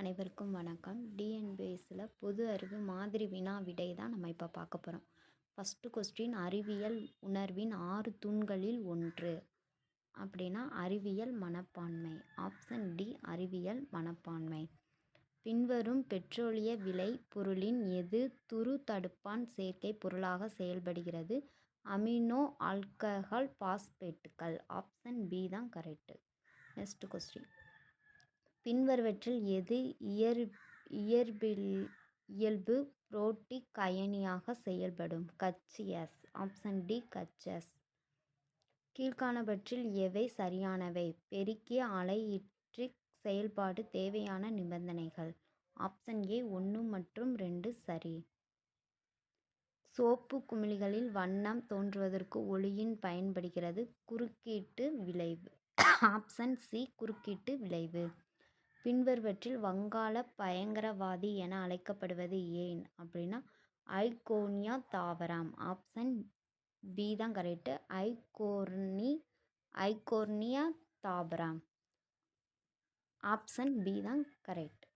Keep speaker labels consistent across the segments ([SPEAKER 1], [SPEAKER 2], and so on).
[SPEAKER 1] அனைவருக்கும் வணக்கம். டிஎன்பிஎஸ்சில் பொது அறிவு மாதிரி வினா விடை தான் நம்ம இப்போ பார்க்க போகிறோம் ஃபஸ்ட்டு கொஸ்டின் அறிவியல் உணர்வின் ஆறு தூண்களில் ஒன்று. அப்படின்னா அறிவியல் மனப்பான்மை. ஆப்ஷன் டி அறிவியல் மனப்பான்மை. பின்வரும் பெட்ரோலிய விலை பொருளின் எது துரு தடுப்பான் சேர்க்கை பொருளாக செயல்படுகிறது அமினோ ஆல்கஹால் பாஸ்பேட்டுகள். ஆப்ஷன் பி தான் கரெக்டு நெக்ஸ்ட் கொஸ்டின் பின்வருவற்றில் எது இயற் இயற்பில் இயல்பு புரோட்டிக் அயனியாக செயல்படும்? கச் எஸ் ஆப்ஷன் டி கச் எஸ் கீழ்காணவற்றில் எவை சரியானவை? பெருக்கிய அலையிற்றிக் செயல்பாடு தேவையான நிபந்தனைகள். ஆப்ஷன் ஏ ஒன்று மற்றும் ரெண்டு சரி. சோப்பு குமிழிகளில் வண்ணம் தோன்றுவதற்கு ஒளியின் பயன்படுகிறது. குறுக்கீட்டு விளைவு. ஆப்ஷன் சி குறுக்கீட்டு விளைவு. பின்வருவற்றில் வங்காள பயங்கரவாதி என அழைக்கப்படுவது ஏன் அப்படின்னா ஐகோனியா தாவரம் ஆப்ஷன் பி தான் கரெக்டு ஐகோர்னி ஐகோர்னியா தாவரம் ஆப்ஷன் பி தான் கரெக்ட்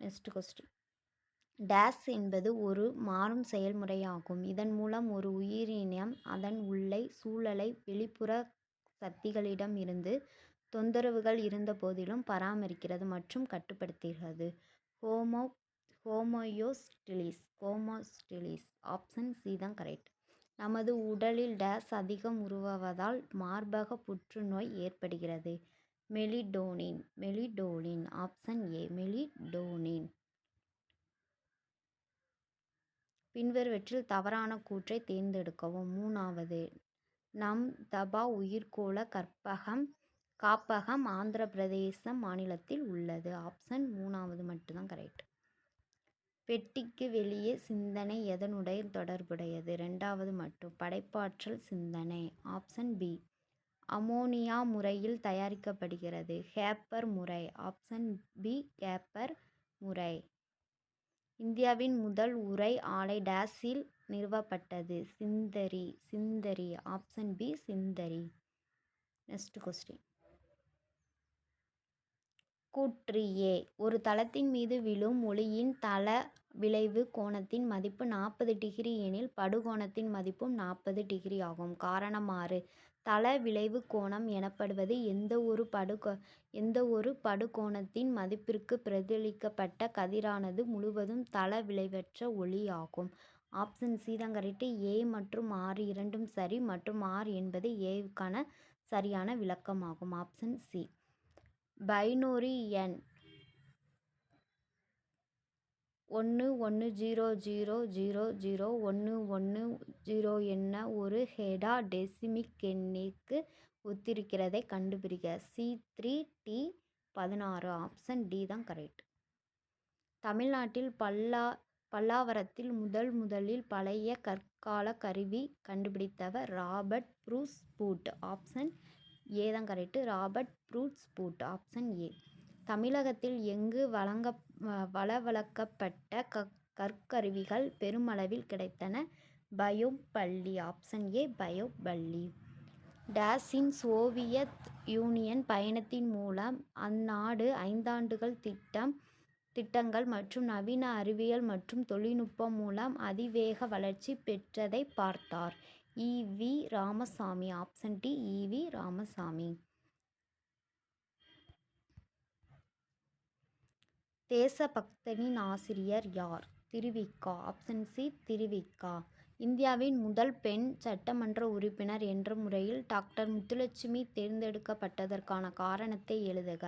[SPEAKER 1] நெக்ஸ்ட் கொஸ்டின் டேஸ் என்பது ஒரு மாறும் செயல்முறையாகும். இதன் மூலம் ஒரு உயிரினம் அதன் உள்ளே சூழலை வெளிப்புற சக்திகளிடம் இருந்து தொந்தரவுகள் இருந்தபோதிலும் பராமரிக்கிறது மற்றும் கட்டுப்படுத்துகிறது. Homo homeostasis homeostasis option C தான் கரெக்ட். நமது உடலில் டேஸ் அதிகம் உருவாவதால் மார்பக புற்றுநோய் ஏற்படுகிறது. Melatonin melatonin option A melatonin. பின்வருவற்றில் தவறான கூற்றை தேர்ந்தெடுக்கவும். மூணாவது நம் தபா உயிர்கோள கற்பகம் காப்பகம் ஆந்திர பிரதேசம் மாநிலத்தில் உள்ளது. ஆப்ஷன் மூணாவது மட்டும்தான் கரெக்ட். பெட்டிக்கு வெளியே சிந்தனை எதனுடைய தொடர்புடையது? ரெண்டாவது மட்டும். படைப்பாற்றல் சிந்தனை. Option B. அமோனியா முறையில் தயாரிக்கப்படுகிறது. ஹேப்பர் முறை. Option B. ஹேப்பர் முறை. இந்தியாவின் முதல் உரை ஆலை டேஸில் நிறுவப்பட்டது. Sindri. Sindri. Option B. Sindri. Next question. கூற்றியே. A ஒரு தளத்தின் மீது விழும் ஒளியின் தள விளைவு கோணத்தின் மதிப்பு நாற்பது டிகிரி எனில் படுகோணத்தின் மதிப்பும் நாற்பது டிகிரி ஆகும். காரணம் ஆறு. தள விளைவு கோணம் எனப்படுவது எந்த ஒரு படுகோ எந்த ஒரு படுகோணத்தின் மதிப்பிற்கு பிரதிபலிக்கப்பட்ட கதிரானது முழுவதும் தள விளைவற்ற ஒளி ஆகும். ஆப்ஷன் சி தான் கரெக்டு ஏ மற்றும் ஆர் இரண்டும் சரி மற்றும் ஆர் என்பது ஏவுக்கான சரியான விளக்கமாகும். Option C. பைனோரி எண் ஒன்று ஒன்று ஜீரோ ஜீரோ ஜீரோ ஜீரோ ஒன்று ஒன்று ஜீரோ என்ன ஒரு ஹெடா டெசிமிக் எண்ணிற்கு ஒத்திருக்கிறதை கண்டுபிடிக்க சி த்ரீ டி பதினாறு ஆப்ஷன் டி தான் கரெக்ட் தமிழ்நாட்டில் பல்லா பல்லாவரத்தில் முதல் முதலில் பழைய கற்கால கருவி கண்டுபிடித்தவர் Robert Bruce Foote. Option A தான் correct Robert Bruce Foote option A. தமிழகத்தில் எங்கு வழங்க வளவளக்கப்பட்ட க கற்கருவிகள் பெருமளவில் கிடைத்தன? பயோபள்ளி ஆப்ஷன் ஏ பயோபள்ளி. டேஸின் சோவியத் யூனியன் பயணத்தின் மூலம் அந்நாடு ஐந்தாண்டுகள் திட்டம் திட்டங்கள் மற்றும் நவீன அறிவியல் மற்றும் தொழில்நுட்பம் மூலம் அதிவேக வளர்ச்சி பெற்றதை பார்த்தார். E. V. Ramasamy option D E. V. Ramasamy. தேசபக்தனின் ஆசிரியர் யார்? திருவிக்கா. Option C Thiruvika. இந்தியாவின் முதல் பெண் சட்டமன்ற உறுப்பினர் என்ற முறையில் டாக்டர் முத்துலட்சுமி தேர்ந்தெடுக்கப்பட்டதற்கான காரணத்தை எழுதுக.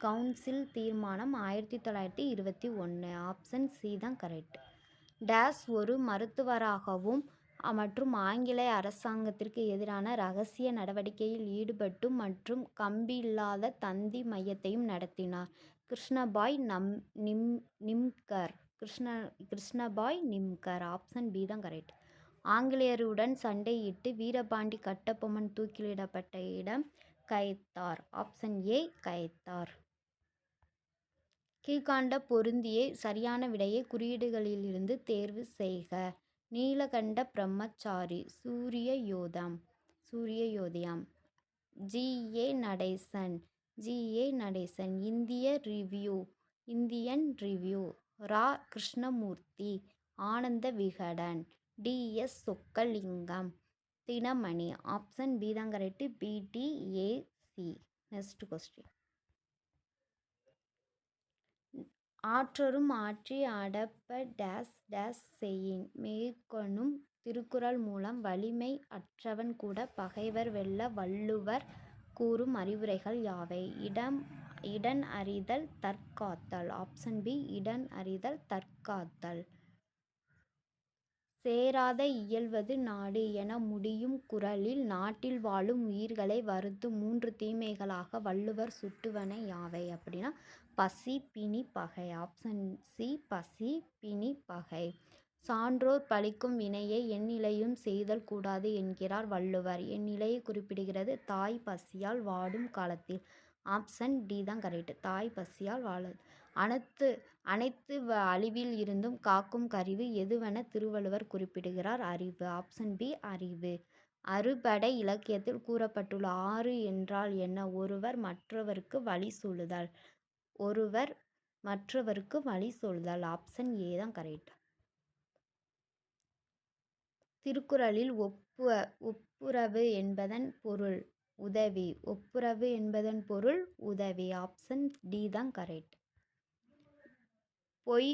[SPEAKER 1] கவுன்சில் தீர்மானம் ஆயிரத்தி தொள்ளாயிரத்தி இருபத்தி ஒன்று ஆப்ஷன் சி தான் கரெக்ட் டேஸ் ஒரு மருத்துவராகவும் மற்றும் ஆங்கில அரசாங்கத்திற்கு எதிரான இரகசிய நடவடிக்கையில் ஈடுபட்டு மற்றும் கம்பியில்லாத தந்தி மையத்தையும் நடத்தினார். கிருஷ்ணபாய் நம் நிம் நிம்கர். கிருஷ்ண கிருஷ்ணபாய் நிம்கர். ஆப்ஷன் பி தான் கரெக்ட். ஆங்கிலேயருடன் சண்டையிட்டு வீரபாண்டி கட்டபொம்மன் தூக்கிலிடப்பட்ட இடம் கயத்தார். Option A Kayathar. கீழ்காண்ட பொருந்திய சரியான விடையை குறியீடுகளிலிருந்து தேர்வு செய்க. நீலகண்ட பிரம்மச்சாரி சூரிய யோதம் சூரிய யோதியாம். G. A. Natesan. G. A. Natesan இந்திய ரிவ்யூ இந்தியன் ரிவ்யூ ரா. Krishnamurthy Ananda Vikatan TS Chokkalingam Dinamani option B தான் கரெக்டு பிடிஏசி நெக்ஸ்ட் கொஸ்டின் ஆற்றொரும் ஆற்றி அடப்ப டேஸ் டேஸ் செய்யின். மேற்கொணும் திருக்குறள் மூலம் வலிமை அற்றவன் கூட பகைவர் வெல்ல வள்ளுவர் கூறும் அறிவுரைகள் யாவை? இடம் இடன் அறிதல் தற்காத்தல். ஆப்ஷன் பி இடன் அறிதல் தற்காத்தல். சேராத இயல்வது நாடு என முடியும் குரலில் நாட்டில் வாழும் உயிர்களை வருத்தும் மூன்று தீமைகளாக வள்ளுவர் சுட்டுவன யாவை? அப்படின்னா பசி பிணி பகை. ஆப்ஷன் சி பசி பிணி பகை. சான்றோர் பழிக்கும் வினையை எந்நிலையும் செய்தல் கூடாது என்கிறார் வள்ளுவர். எந்நிலையை குறிப்பிடுகிறது தாய் பசியால் வாடும் காலத்தில். ஆப்ஷன் டி தான் கரெக்ட். தாய் பசியால் வாழ அனைத்து அனைத்து அழிவில் இருந்தும் காக்கும் கருவி எதுவென திருவள்ளுவர் குறிப்பிடுகிறார் அறிவு. ஆப்ஷன் பி அறிவு. அறுபடை இலக்கியத்தில் கூறப்பட்டுள்ள ஆறு என்றால் என்ன? ஒருவர் மற்றவருக்கு வழி சொல்லுதல். ஒருவர் மற்றவருக்கு வழி சொல்லுதல். ஆப்ஷன் ஏ தான் கரெக்ட். திருக்குறளில் ஒப்பு ஒப்புரவு என்பதன் பொருள் உதவி. ஒப்புரவு என்பதன் பொருள் உதவி. ஆப்ஷன் டி தான் கரெக்ட். பொய்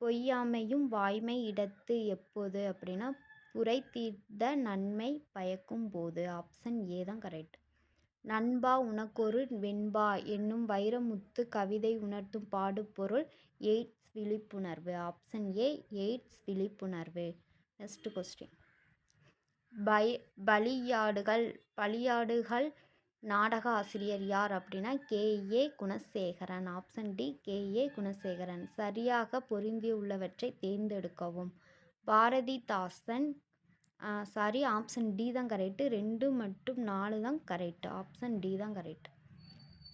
[SPEAKER 1] பொய்யாமையும் வாய்மை இடத்து எப்போது அப்படின்னா புரை தீர்த்த நன்மை பயக்கும் போது. ஆப்ஷன் ஏ தான் கரெக்ட். நண்பா உனக்கொரு வெண்பா என்னும் வைரமுத்து கவிதை உணர்த்தும் பாடுபொருள் எய்ட்ஸ் விழிப்புணர்வு. ஆப்ஷன் ஏ எய்ட்ஸ் விழிப்புணர்வு. Next question. பய பலியாடுகள் பலியாடுகள் நாடக ஆசிரியர் யார் அப்படின்னா K A Gunasekaran. Option D K. A. Gunasekaran. சரியாக பொருந்தியுள்ளவற்றை தேர்ந்தெடுக்கவும். பாரதிதாசன் சாரி ஆப்ஷன் டி தான் கரெக்டு ரெண்டு மற்றும் நாலு தான் கரெக்ட் ஆப்ஷன் டி தான் கரெக்ட்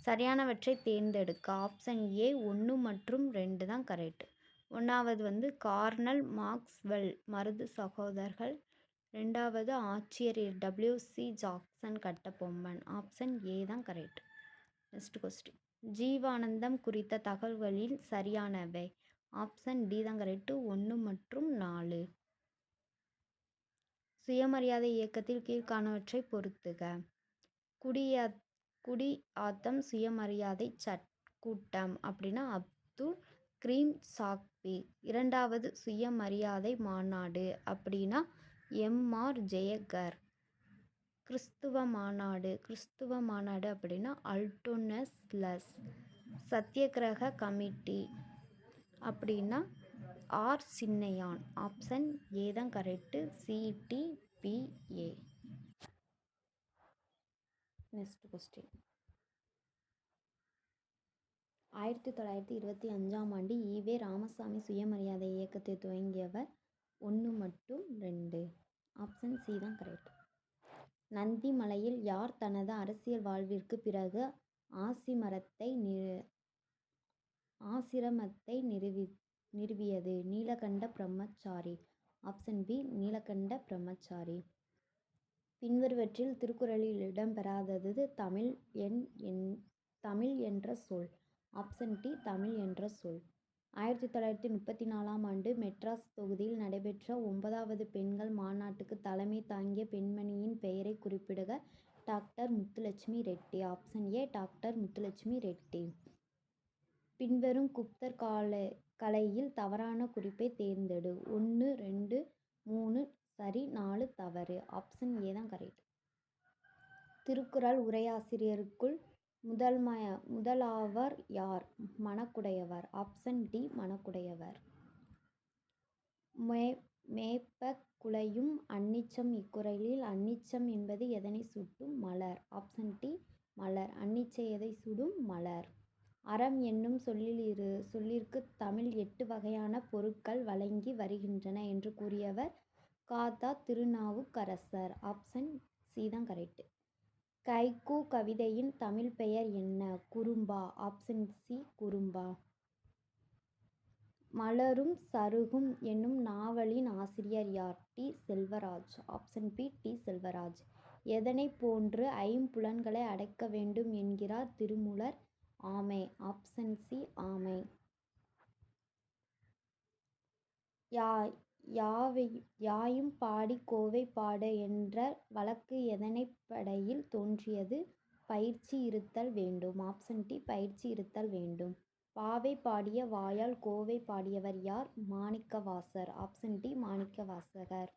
[SPEAKER 1] சரியானவற்றை தேர்ந்தெடுக்க. ஆப்ஷன் ஏ ஒன்று மற்றும் ரெண்டு தான் கரெக்ட் ஒன்றாவது வந்து கார்னல் மார்க்ஸ்வெல் மருது சகோதரர்கள் ரெண்டாவது ஆட்சியர் டபிள்யூசி ஜாக்சன் கட்ட பொம்மன். ஆப்ஷன் ஏ தான் கரெக்ட் நெக்ஸ்ட் கொஸ்டின் ஜீவானந்தம் குறித்த தகவல்களில் சரியானவை. ஆப்ஷன் டி தான் கரெக்டு ஒன்று மற்றும் நாலு. சுயமரியாதை இயக்கத்தில் கீழ்காணவற்றை பொறுத்துக. குடியா குடி ஆத்தம் சுயமரியாதை சட் கூட்டம் அப்படின்னா அப்துல் கிரீம் சாக்பி. இரண்டாவது சுயமரியாதை மாநாடு அப்படின்னா எம்ஆர் ஜெயகர் கிறிஸ்துவ மாநாடு கிறிஸ்துவ மாநாடு அப்படின்னா அல்டோனஸ் லஸ் சத்தியகிரக கமிட்டி அப்படின்னா ஆர். சின்னையான் ஆப்ஷன் ஏ தான் கரெக்டு சிடிபிஏ நெக்ஸ்ட் கொஸ்டின் ஆயிரத்தி தொள்ளாயிரத்தி இருபத்தி அஞ்சாம் ஆண்டு ஈவே ராமசாமி சுயமரியாதை இயக்கத்தை துவங்கியவர் ஒன்று மற்றும் ரெண்டு. ஆப்ஷன் சி தான் கரெக்ட் நந்தி மலையில் யார் தனது அரசியல் வாழ்விற்கு பிறகு ஆசிமரத்தை நிறு ஆசிரமத்தை நிறுவி நிறுவியது? நீலகண்ட பிரம்மச்சாரி. ஆப்ஷன் பி நீலகண்ட பிரம்மச்சாரி. பின்வருவற்றில் திருக்குறளில் இடம்பெறாதது தமிழ் எண் என் தமிழ் என்ற சொல். ஆப்ஷன் டி தமிழ் என்ற சொல். ஆயிரத்தி தொள்ளாயிரத்தி முப்பத்தி நாலாம் ஆண்டு மெட்ராஸ் தொகுதியில் நடைபெற்ற ஒன்பதாவது பெண்கள் மாநாட்டுக்கு தலைமை தாங்கிய பெண்மணியின் பெயரை குறிப்பிடுக. Doctor Muthulakshmi Reddy. Option A doctor Muthulakshmi Reddy. பின்வரும் குப்தர் கால கலையில் தவறான குறிப்பை தேர்ந்தெடு. ஒன்று ரெண்டு மூணு சரி நாலு தவறு. ஆப்ஷன் ஏ தான் கரெக்ட் திருக்குறள் உரையாசிரியருக்குள் முதல்மய முதலாவர் யார்? மணக்குடையவர். Option D மணக்குடையவர். மே மேப்ப குலையும் அன்னிச்சம் இக்குறளில் அன்னிச்சம் என்பது எதனை சுட்டும்? மலர். ஆப்ஷன் டி மலர். அன்னிச்சை எதை சுடும்? மலர். அறம் என்னும் சொல்லில் இரு சொல்லிற்கு தமிழ் எட்டு வகையான பொருட்கள் வழங்கி வருகின்றன என்று கூறியவர் காதா திருநாவுக்கரசர். ஆப்ஷன் சி தான் கரெக்டு கைக்கூ கவிதையின் தமிழ் பெயர் என்ன? குறும்பா. ஆப்ஷன் சி குறும்பா. மலரும் சருகும் என்னும் நாவலின் ஆசிரியர் யார்? D. Selvaraj. Option B D. Selvaraj. எதனைப் போன்று ஐம்புலன்களை அடக்க வேண்டும் என்கிறார் திருமூலர்? ஆமை. ஆப்ஷன் சி ஆமை. யாயும் பாடிக் கோவை பாட என்ற வழக்கு எதனைப்படையில் தோன்றியது? பயிற்சி இருத்தல் வேண்டும். ஆப்ஷன் டி பயிற்சி இருத்தல் வேண்டும். பாவை பாடிய வாயால் கோவை பாடியவர் யார்? மாணிக்கவாசகர். Option D Manikkavasagar.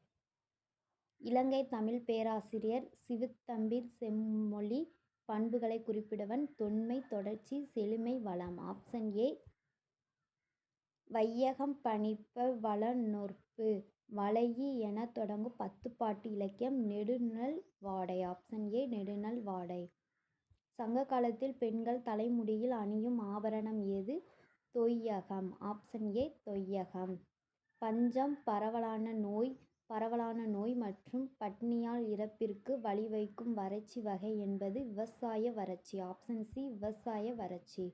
[SPEAKER 1] இலங்கைத் தமிழ்ப் பேராசிரியர் சிவுத்தம்பிச் செம்மொழிப் பண்புகளைக் குறிப்பிடவன் தொன்மை தொடர்ச்சி செழுமை வளம். ஆப்ஷன் ஏ வையகம் பணிப்ப வளனொற்பு வளையி எனத் தொடங்கும் பத்துப்பாட்டு இலக்கியம் நெடுநல் வாடை. ஆப்ஷன் ஏ நெடுநல் வாடை. சங்க காலத்தில் பெண்கள் தலைமுடியில் அணியும் ஆபரணம் எது? தொய்யகம். ஆப்ஷன் ஏ தொய்யகம். பஞ்சம் பரவலான நோய் பரவலான நோய் மற்றும் பட்னியால் இறப்பிற்கு வழிவகுக்கும் வறட்சி வகை என்பது விவசாய வறட்சி. ஆப்ஷன் சி விவசாய வறட்சி.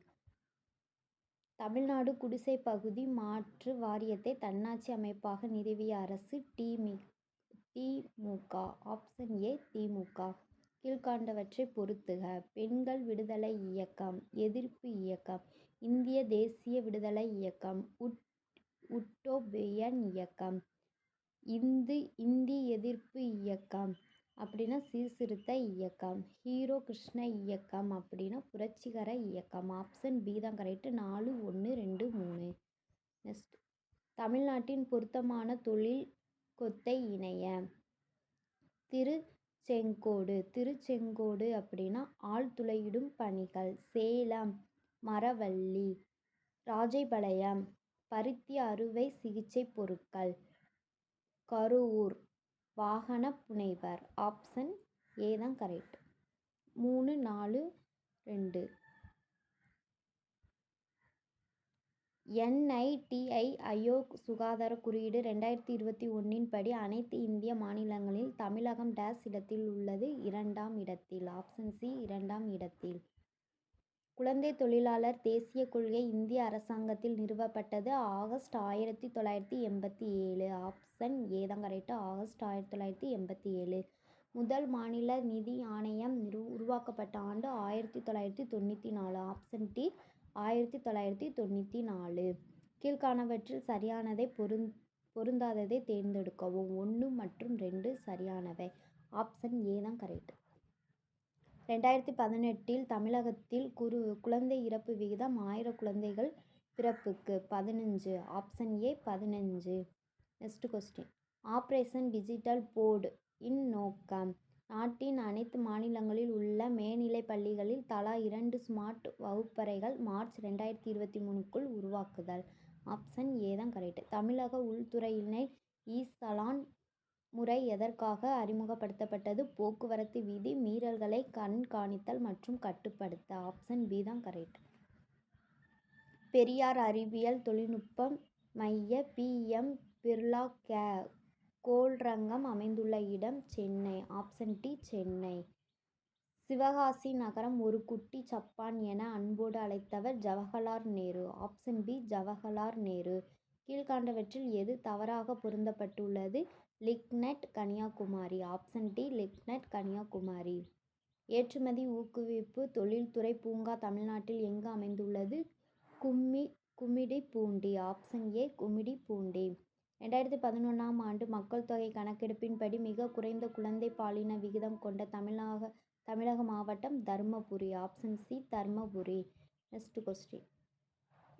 [SPEAKER 1] தமிழ்நாடு குடிசை பகுதி மாற்று வாரியத்தை தன்னாட்சி அமைப்பாக நிறுவிய அரசு டிமி திமுக ஆப்ஷன் ஏ திமுக கீழ்காண்டவற்றை பொறுத்துக. பெண்கள் விடுதலை இயக்கம் எதிர்ப்பு இயக்கம் இந்திய தேசிய விடுதலை இயக்கம் உட் உட்டோபியன் இயக்கம் இந்து இந்தி எதிர்ப்பு இயக்கம் அப்படின்னா சீர்திருத்த இயக்கம் ஹீரோ கிருஷ்ண இயக்கம் அப்படின்னா புரட்சிகர இயக்கம். ஆப்ஷன் பி தான் கரெக்டு நாலு ஒன்று ரெண்டு மூணு. நெக்ஸ்ட் தமிழ்நாட்டின் பொருத்தமான தொழில் கொத்தை இணைய. திருச்செங்கோடு திருச்செங்கோடு அப்படின்னா ஆழ்துளையிடும் பணிகள். சேலம் மரவள்ளி. ராஜபாளையம் பருத்தி அறுவை சிகிச்சை பொருட்கள். கரூர் வாகனப் புனைவர். ஆப்ஷன் ஏ தான் கரெக்ட். மூணு நாலு ரெண்டு. என்ஐடிஐ ஐ. சுகாதாரக் குறியீடு ரெண்டாயிரத்தி இருபத்தி ஒன்றின் படி அனைத்து இந்திய மாநிலங்களில் தமிழகம் டேஸ் இடத்தில் உள்ளது? இரண்டாம் இடத்தில். ஆப்ஷன் சி இரண்டாம் இடத்தில். குழந்தைத் தொழிலாளர் தேசிய கொள்கை இந்திய அரசாங்கத்தில் நிறுவப்பட்டது? ஆகஸ்ட் ஆயிரத்தி தொள்ளாயிரத்தி எண்பத்தி ஏழு. ஆப்ஷன் ஏ தான் ஆகஸ்ட் ஆயிரத்தி தொள்ளாயிரத்தி எண்பத்தி ஏழு. முதல் மாநில நிதி ஆணையம் உருவாக்கப்பட்ட ஆண்டு? ஆயிரத்தி தொள்ளாயிரத்தி தொண்ணூற்றி நாலு. ஆப்ஷன் டி ஆயிரத்தி தொள்ளாயிரத்தி தொண்ணூற்றி நாலு. கீழ்காணவற்றில் சரியானதை பொருந் பொருந்தாததைத் தேர்ந்தெடுக்கவும். ஒன்று மற்றும் ரெண்டு சரியானவை. ஆப்ஷன் ஏ தான் கரெக்ட். ரெண்டாயிரத்தி பதினெட்டில் தமிழகத்தில் குரு குழந்தை இறப்பு விகிதம் ஆயிரம் குழந்தைகள் பிறப்புக்கு. பதினஞ்சு. ஆப்ஷன் ஏ பதினஞ்சு. Next question operation digital board இன் நோக்கம் நாட்டின் அனைத்து மாநிலங்களில் உள்ள மேல்நிலை பள்ளிகளில் தலா இரண்டு ஸ்மார்ட் வகுப்பறைகள் மார்ச் ரெண்டாயிரத்தி இருபத்தி மூணுக்குள் உருவாக்குதல். ஆப்ஷன் ஏ தான் கரெக்ட். தமிழக உள்துறையினை இ முறை எதற்காக அறிமுகப்படுத்தப்பட்டது? போக்குவரத்து விதி மீறல்களை கண்காணித்தல் மற்றும் கட்டுப்படுத்த. ஆப்ஷன் பி தான் கரெக்ட். பெரியார் அறிவியல் தொழில்நுட்பம் மைய பிஎம் பிர்லா கே கோல்ரங்கம் அமைந்துள்ள இடம்? Chennai. Option D Chennai. Sivakasi நகரம் ஒரு குட்டி ஜப்பான் என அன்போடு அழைத்தவர்? Jawaharlal Nehru. Option B Jawaharlal Nehru. கீழ்காண்டவற்றில் எது தவறாக பொருந்தப்பட்டுள்ளது lignite Kanyakumari. Option D lignite Kanyakumari. ஏற்றுமதி ஊக்குவிப்பு தொழில்துறை பூங்கா தமிழ்நாட்டில் எங்கு அமைந்துள்ளது? கும்மிடிப்பூண்டி. Option A Gummidipoondi. ரெண்டாயிரத்தி பதினொன்றாம் ஆண்டு மக்கள் தொகை கணக்கெடுப்பின்படி மிக குறைந்த குழந்தை பாலின விகிதம் கொண்ட தமிழக மாவட்டம்? Dharmapuri. Option C Dharmapuri. Next question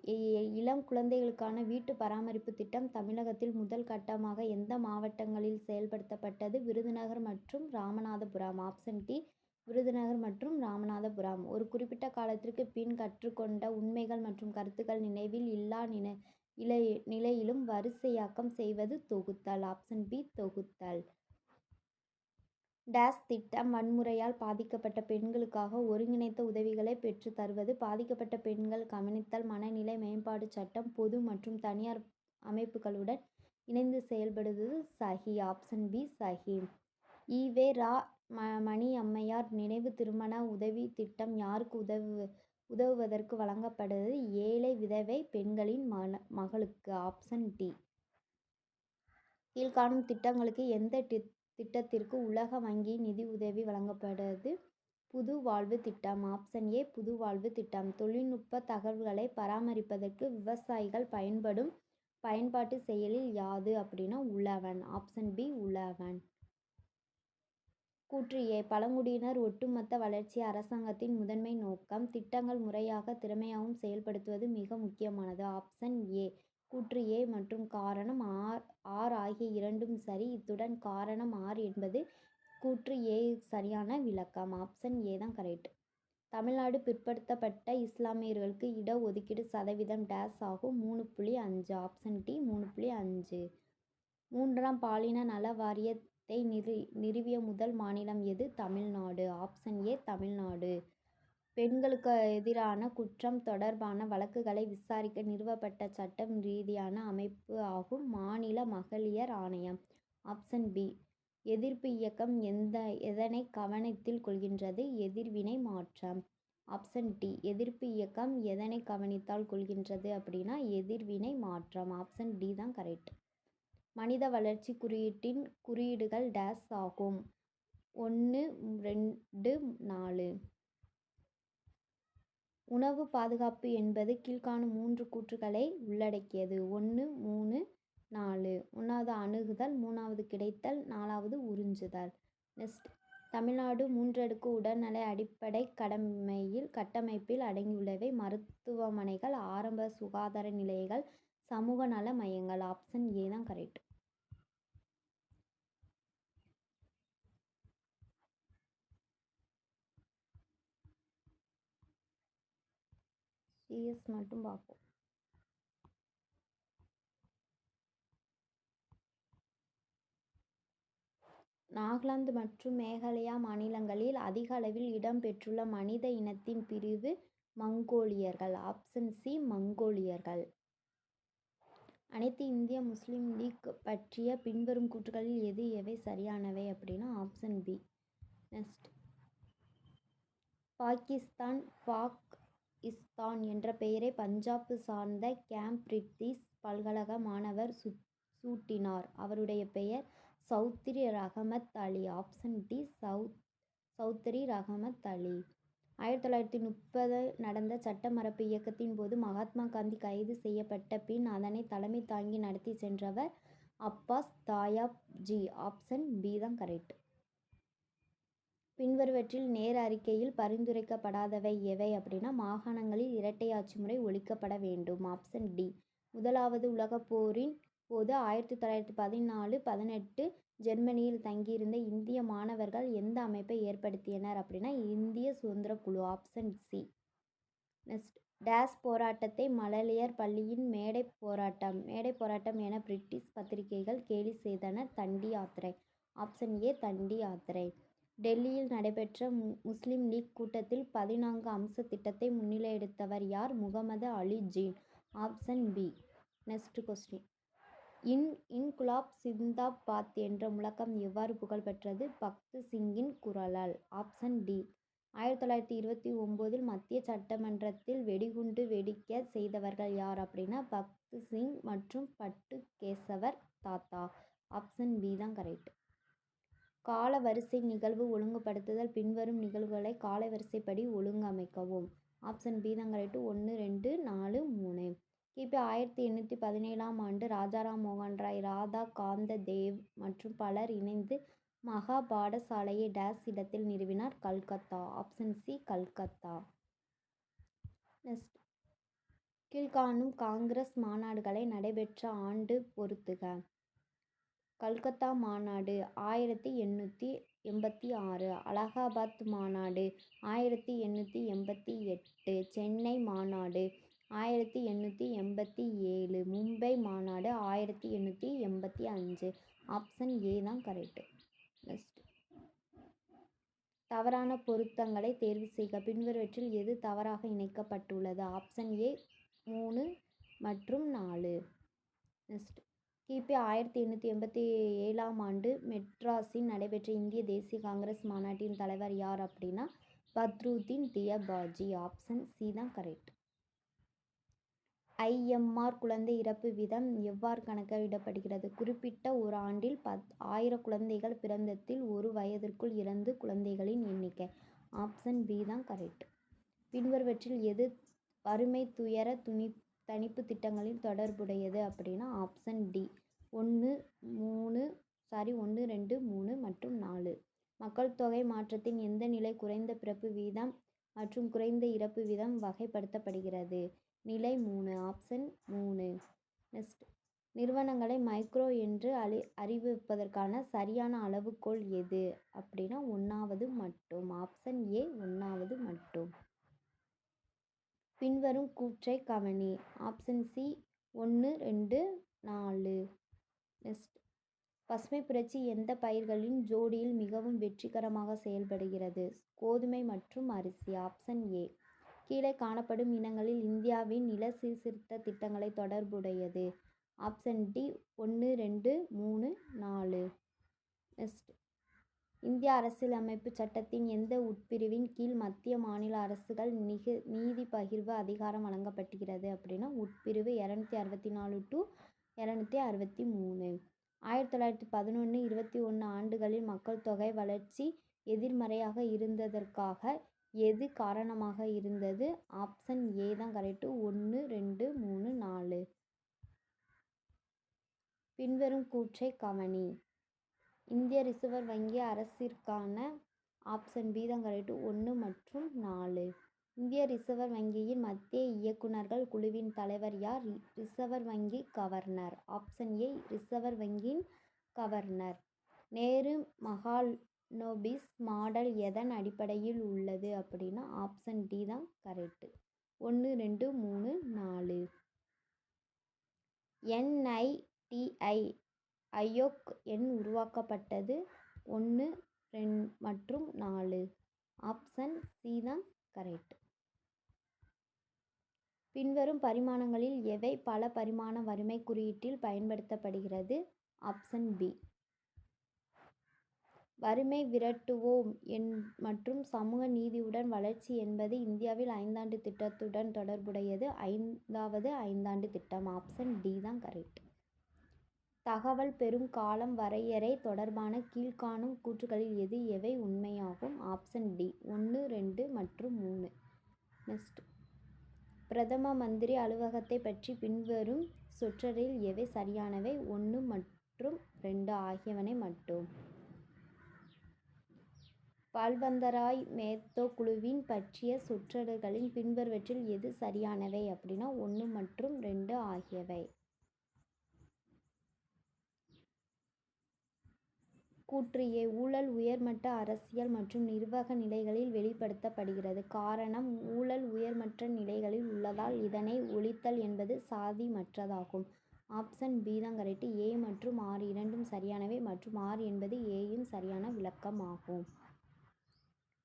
[SPEAKER 1] இளம் குழந்தைகளுக்கான வீட்டு பராமரிப்பு திட்டம் தமிழகத்தில் முதல் கட்டமாக எந்த மாவட்டங்களில் செயல்படுத்தப்பட்டது? விருதுநகர் மற்றும் ராமநாதபுரம். ஆப்ஷன் டி விருதுநகர் மற்றும் ராமநாதபுரம். ஒரு குறிப்பிட்ட காலத்திற்கு பின் கற்றுக்கொண்ட உண்மைகள் மற்றும் கருத்துக்கள் நினைவில் இல்லா நினை நிலையிலும் வரிசையாக்கம் செய்வது தொகுத்தல். ஆப்ஷன் பி தொகுத்தல். டேஸ் திட்டம் வன்முறையால் பாதிக்கப்பட்ட பெண்களுக்காக ஒருங்கிணைத்த உதவிகளைப் பெற்றுத் தருவது. பாதிக்கப்பட்ட பெண்கள் கவனித்தல் மனநிலை மேம்பாடு சட்டம் பொது மற்றும் தனியார் அமைப்புகளுடன் இணைந்து செயல்படுவது சஹி ஆப்ஷன் பி சஹி ஈவே ரா ம மணி அம்மையார் நினைவு திருமண உதவி திட்டம் யாருக்கு உதவு உதவுவதற்கு வழங்கப்படுவது ஏழை விதவை பெண்களின் மன மகளுக்கு. Option D. கீழ்காணும் திட்டங்களுக்கு எந்த திட்டத்திற்கு உலக வங்கியின் நிதி உதவி வழங்கப்படுவது புது வாழ்வு திட்டம் ஆப்ஷன் ஏ புது வாழ்வு திட்டம். தொழில்நுட்ப தகவல்களை பராமரிப்பதற்கு விவசாயிகள் பயன்படும் பயன்பாட்டு செயலில் யாது அப்படின்னா உழவன். ஆப்ஷன் பி உழவன். கூற்று ஏ பழங்குடியினர் ஒட்டுமொத்த வளர்ச்சி அரசாங்கத்தின் முதன்மை நோக்கம் திட்டங்கள் முறையாக திறமையாகவும் செயல்படுத்துவது மிக முக்கியமானது. ஆப்ஷன் ஏ கூற்று ஏ மற்றும் காரணம் ஆர் ஆர் ஆகிய இரண்டும் சரி. இத்துடன் காரணம் ஆர் என்பது கூற்று ஏ சரியான விளக்கம். ஆப்ஷன் ஏ தான் கரெக்ட். தமிழ்நாடு பிற்படுத்தப்பட்ட இஸ்லாமியர்களுக்கு இட ஒதுக்கீடு சதவீதம் டேஸ் ஆகும். மூணு புள்ளி அஞ்சு. ஆப்ஷன் டி மூணு புள்ளி அஞ்சு. மூன்றாம் பாலின நல வாரியத்தை நிறு நிறுவிய முதல் மாநிலம் எது? Tamil Nadu. Option A Tamil Nadu. பெண்களுக்கு எதிரான குற்றம் தொடர்பான வழக்குகளை விசாரிக்க நிறுவப்பட்ட சட்டம் ரீதியான அமைப்பு ஆகும். மாநில மகளிர் ஆணையம். Option B. எதிர்ப்பு இயக்கம் எந்த எதனை கவனத்தில் கொள்கின்றது? எதிர்வினை மாற்றம். Option D. எதிர்ப்பு இயக்கம் எதனை கவனித்தால் கொள்கின்றது அப்படின்னா எதிர்வினை மாற்றம். ஆப்ஷன் டி தான் கரெக்ட். மனித வளர்ச்சி குறியீட்டின் குறியீடுகள் டேஸ் ஆகும். ஒன்று ரெண்டு நாலு. உணவு பாதுகாப்பு என்பது கீழ்காணும் மூன்று கூற்றுகளை உள்ளடக்கியது. ஒன்று மூணு நாலு. ஒன்றாவது அணுகுதல் மூணாவது கிடைத்தல் நாலாவது உறிஞ்சுதல். நெக்ஸ்ட். தமிழ்நாடு மூன்றடுக்கு உடல்நல அடிப்படை கடமையில் கட்டமைப்பில் அடங்கியுள்ளவை மருத்துவமனைகள் ஆரம்ப சுகாதார நிலையங்கள் சமூக நல மையங்கள். ஆப்ஷன் ஏ தான் கரெக்ட் சிஎஸ் மட்டும் பார்ப்போம். நாகாலாந்து மற்றும் மேகாலயா மாநிலங்களில் அதிக அளவில் இடம்பெற்றுள்ள மனித இனத்தின் பிரிவு மங்கோலியர்கள். Option C மங்கோலியர்கள். அனைத்து இந்திய முஸ்லீம் லீக் பற்றிய பின்வரும் கூற்றுகளில் எது எவை சரியானவை அப்படின்னா option B next Pakistan Pak istan என்ற பெயரை பஞ்சாப் சார்ந்த கேம்பிரிட்ஜ் பல்கலக மாணவர் சு சூட்டினார். அவருடைய பெயர் சௌத்ரி ரஹமத் அலி ஆப்ஷன் டி சவுத் சௌத்ரி ரஹமத் அலி. ஆயிரத்தி தொள்ளாயிரத்தி முப்பது நடந்த சட்ட மறுப்பு இயக்கத்தின் போது மகாத்மா காந்தி கைது செய்யப்பட்ட பின் அதனை தலைமை தாங்கி நடத்தி சென்றவர் Abbas Tyabji option B தான் கரெக்ட் பின்வருவற்றில் நேர் அறிக்கையில் பரிந்துரைக்கப்படாதவை எவை அப்படின்னா மாகாணங்களில் இரட்டை ஆட்சி முறை ஒழிக்கப்பட வேண்டும். ஆப்ஷன் டி முதலாவது உலகப் போரின் போது ஆயிரத்தி தொள்ளாயிரத்தி பதினாலு பதினெட்டு ஜெர்மனியில் தங்கியிருந்த இந்திய மாணவர்கள் எந்த அமைப்பை ஏற்படுத்தியனர் அப்படின்னா இந்திய சுதந்திர குழு. ஆப்ஷன் சி நெக்ஸ்ட் டேஸ் போராட்டத்தை மழலையர் பள்ளியின் மேடை போராட்டம். மேடை போராட்டம் என பிரிட்டிஷ் பத்திரிகைகள் கேலி செய்தன தண்டி யாத்திரை. ஆப்ஷன் ஏ தண்டி யாத்திரை. டெல்லியில் நடைபெற்ற முஸ்லிம் முஸ்லீம் லீக் கூட்டத்தில் பதினான்கு அம்ச திட்டத்தை முன்னிலையெடுத்தவர் யார்? Muhammad Ali Jinnah. Option B. Next question. இன் இன்குலாப் சிந்தாபாத் என்ற முழக்கம் எவ்வாறு புகழ்பெற்றது? பக்த் சிங்கின் குரலால். Option D. ஆயிரத்தி தொள்ளாயிரத்தி இருபத்தி ஒம்போதில் மத்திய சட்டமன்றத்தில் வெடிகுண்டு வெடிக்க செய்தவர்கள் யார் அப்படின்னா பக்த் சிங் மற்றும் பட்டு கேசவர் தாத்தா. ஆப்ஷன் பி தான் கரெக்ட். கால வரிசை நிகழ்வு ஒழுங்குபடுத்துதல் பின்வரும் நிகழ்வுகளை கால வரிசைப்படி ஒழுங்கமைக்கவும். ஆப்ஷன் பி தான் கரெக்ட் ஒன்று ரெண்டு நாலு மூணு. கிபி ஆயிரத்தி எண்ணூற்றி பதினேழாம் ஆண்டு ராஜாராம் மோகன் ராய் ராதா காந்த தேவ் மற்றும் பலர் இணைந்து மகா பாடசாலையை டேஸ் இடத்தில் நிறுவினார் Calcutta. Option C Calcutta. Next. கீழ்காணும் காங்கிரஸ் மாநாடுகளை நடைபெற்ற ஆண்டு பொறுத்துக. கல்கத்தா மாநாடு ஆயிரத்தி எண்ணூற்றி எண்பத்தி ஆறு அலகாபாத் மாநாடு ஆயிரத்தி எண்ணூற்றி எண்பத்தி எட்டு சென்னை மாநாடு ஆயிரத்தி எண்ணூற்றி எண்பத்தி ஏழு மும்பை மாநாடு ஆயிரத்தி எண்ணூற்றி எண்பத்தி அஞ்சு. ஆப்ஷன் ஏ தான் கரெக்டு. நெக்ஸ்ட். தவறான பொருத்தங்களை தேர்வு செய்க. பின்வருவற்றில் எது தவறாக இணைக்கப்பட்டுள்ளது? ஆப்ஷன் ஏ மூணு மற்றும் நாலு. நெக்ஸ்ட். கிபி ஆயிரத்தி எண்ணூற்றி எண்பத்தி ஏழாம் ஆண்டு மெட்ராஸில் நடைபெற்ற இந்திய தேசிய காங்கிரஸ் மாநாட்டின் தலைவர் யார் அப்படின்னா பத்ருதீன் தியபாஜி ஆப்ஷன் சி தான் கரெக்ட் ஐ.எம்.ஆர். குழந்தை இறப்பு வீதம் எவ்வாறு கணக்கிடப்படுகிறது? குறிப்பிட்ட ஒரு ஆண்டில் பத் ஆயிரம் குழந்தைகள் பிறந்ததில் ஒரு வயதிற்குள் இறந்து குழந்தைகளின் எண்ணிக்கை. ஆப்ஷன் பி தான் கரெக்ட். பின்வருவற்றில் எது வறுமை துயர துணி தணிப்பு திட்டங்களில் தொடர்புடையது அப்படின்னா ஆப்ஷன் டி ஒன்று மூணு சாரி ஒன்று ரெண்டு மூணு மற்றும் நாலு. மக்கள் தொகை மாற்றத்தின் எந்த நிலை குறைந்த பிறப்பு வீதம் மற்றும் குறைந்த இறப்பு வீதம் வகைப்படுத்தப்படுகிறது? நிலை மூணு ஆப்ஷன் மூணு. நெக்ஸ்ட் நிறுவனங்களை மைக்ரோ என்று அறிவிப்பதற்கான சரியான அளவுகோல் எது அப்படின்னா ஒன்றாவது மட்டும். ஆப்ஷன் ஏ ஒன்றாவது மட்டும். பின்வரும் கூற்றைக் கவனி. ஆப்ஷன் சி ஒன்று ரெண்டு நாலு. நெக்ஸ்ட் பசுமைப் புரட்சி எந்த பயிர்களின் ஜோடியில் மிகவும் வெற்றிகரமாக செயல்படுகிறது? கோதுமை மற்றும் அரிசி. Option A. கீழே காணப்படும் இனங்களில் இந்தியாவின் நில சீர்திருத்த திட்டங்களை தொடர்புடையது? ஆப்ஷன் டி ஒன்று ரெண்டு மூணு நாலு. நெக்ஸ்ட் இந்திய அரசியலமைப்புச் சட்டத்தின் எந்த உட்பிரிவின் கீழ் மத்திய மாநில அரசுகள் நிதி பகிர்வு அதிகாரம் வழங்கப்படுகிறது அப்படின்னா உட்பிரிவு இரநூத்தி அறுபத்தி நாலு டு இரநூத்தி அறுபத்தி மூணு. ஆயிரத்தி தொள்ளாயிரத்தி பதினொன்று இருபத்தி ஒன்று ஆண்டுகளில் மக்கள் தொகை வளர்ச்சி எதிர்மறையாக இருந்ததற்காக எது காரணமாக இருந்தது? ஆப்ஷன் ஏ தான் கரெக்டு ஒன்று ரெண்டு மூணு நாலு. பின்வரும் கூற்றை கவனி. இந்திய ரிசர்வ் வங்கி அரசிற்கான ஆப்ஷன் பி தான் கரெக்ட் ஒன்று மற்றும் நாலு. இந்திய ரிசர்வ் வங்கியின் மத்திய இயக்குனர்கள் குழுவின் தலைவர் யார்? ரிசர்வ் வங்கி கவர்னர். ஆப்ஷன் ஏ ரிசர்வ் வங்கியின் கவர்னர். நேரு மஹாலனோபிஸ் மாடல் எதன் அடிப்படையில் உள்ளது அப்படின்னா ஆப்ஷன் டி தான் கரெக்ட் ஒன்று ரெண்டு மூணு நாலு. என்ஐடிஐ ஐயோக் எண் உருவாக்கப்பட்டது? ஒன்று மற்றும் நாலு. ஆப்ஷன் சி தான் கரெக்ட். பின்வரும் பரிமாணங்களில் எவை பல பரிமாண வறுமை குறியீட்டில் பயன்படுத்தப்படுகிறது? Option B. வறுமை விரட்டுவோம் மற்றும் சமூக நீதியுடன் வளர்ச்சி என்பது இந்தியாவில் ஐந்தாண்டு திட்டத்துடன் தொடர்புடையது. ஐந்தாவது ஐந்தாண்டு திட்டம். ஆப்ஷன் டி தான் கரெக்ட். தகவல் பெறும் காலம் வரையறை தொடர்பான கீழ்காணும் கூற்றுகளில் எது எவை உண்மையாகும்? ஆப்ஷன் டி ஒன்று ரெண்டு மற்றும் மூணு. நெக்ஸ்ட் பிரதம மந்திரி அலுவலகத்தை பற்றி பின்வரும் சொற்றொடர்களில் எவை சரியானவை? ஒன்று மற்றும் ரெண்டு ஆகியவனை மட்டும். பால்பந்தராய் மேத்தோ குழுவின் பற்றிய சொற்றொடர்களில் பின்வருவற்றில் எது சரியானவை அப்படின்னா ஒன்று மற்றும் ரெண்டு ஆகியவை. கூற்று ஏ ஊழல் உயர்மட்ட அரசியல் மற்றும் நிர்வாக நிலைகளில் வெளிப்படுத்தப்படுகிறது. காரணம் ஊழல் உயர்மட்ட நிலைகளில் உள்ளதால் இதனை ஒழித்தல் என்பது சாத்தியமற்றதாகும். ஆப்ஷன் பி தான் கரெக்ட் ஏ மற்றும் ஆர் இரண்டும் சரியானவை மற்றும் ஆர் என்பது ஏ.யின் சரியான விளக்கமாகும்.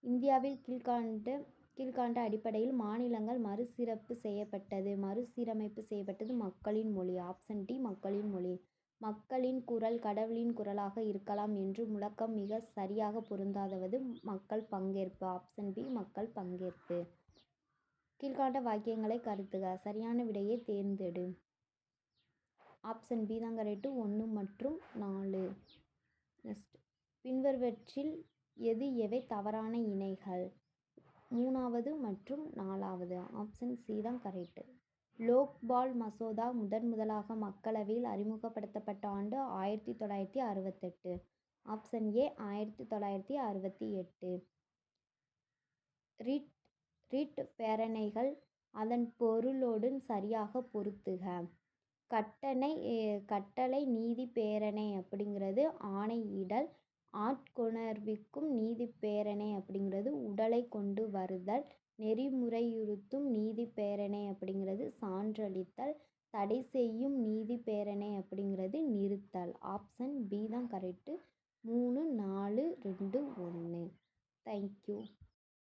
[SPEAKER 1] இந்தியாவில் கீழ்காண்டு கீழ்காண்ட அடிப்படையில் மாநிலங்கள் மறுசிறப்பு செய்யப்பட்டது? மறுசீரமைப்பு செய்யப்பட்டது மக்களின் மொழி. ஆப்ஷன் டி மக்களின் மொழி. மக்களின் குரல் கடவுளின் குரலாக இருக்கலாம் என்று முழக்கம் மிகச் சரியாக பொருந்தாதவது மக்கள் பங்கேற்பு. ஆப்ஷன் பி மக்கள் பங்கேற்பு. கீழ்காண்ட வாக்கியங்களை கருத்துக சரியான விடையை தேர்ந்தெடு. ஆப்ஷன் பி தான் கரெக்டு ஒன்று மற்றும் நாலு. நெக்ஸ்ட் பின்வருவற்றில் எது எவை தவறான இணைகள்? மூணாவது மற்றும் நாலாவது. ஆப்ஷன் சி தான் கரெக்டு லோக்பால் மசோதா முதன்முதலாக மக்களவையில் அறிமுகப்படுத்தப்பட்ட ஆண்டு ஆயிரத்தி தொள்ளாயிரத்தி அறுபத்தெட்டு. ஆப்ஷன் ஏ ஆயிரத்தி தொள்ளாயிரத்தி அறுபத்தி எட்டு. ரிட் ரிட் பேரணைகள் அதன் பொருளோடு சரியாக பொருத்துக. கட்டணை கட்டளை நீதி பேரணை அப்படிங்கிறது ஆணையிடல். ஆட்கொணர்விக்கும் நீதி பேரணை அப்படிங்கிறது உடலை கொண்டு வருதல். நெறிமுறையுறுத்தும் நீதி பேரணை அப்படிங்கிறது சான்றளித்தல். தடை செய்யும் நீதி பேரணை அப்படிங்கிறது நிறுத்தல். ஆப்ஷன் பி தான் கரெக்ட் மூணு நாலு ரெண்டு ஒன்று. Thank you.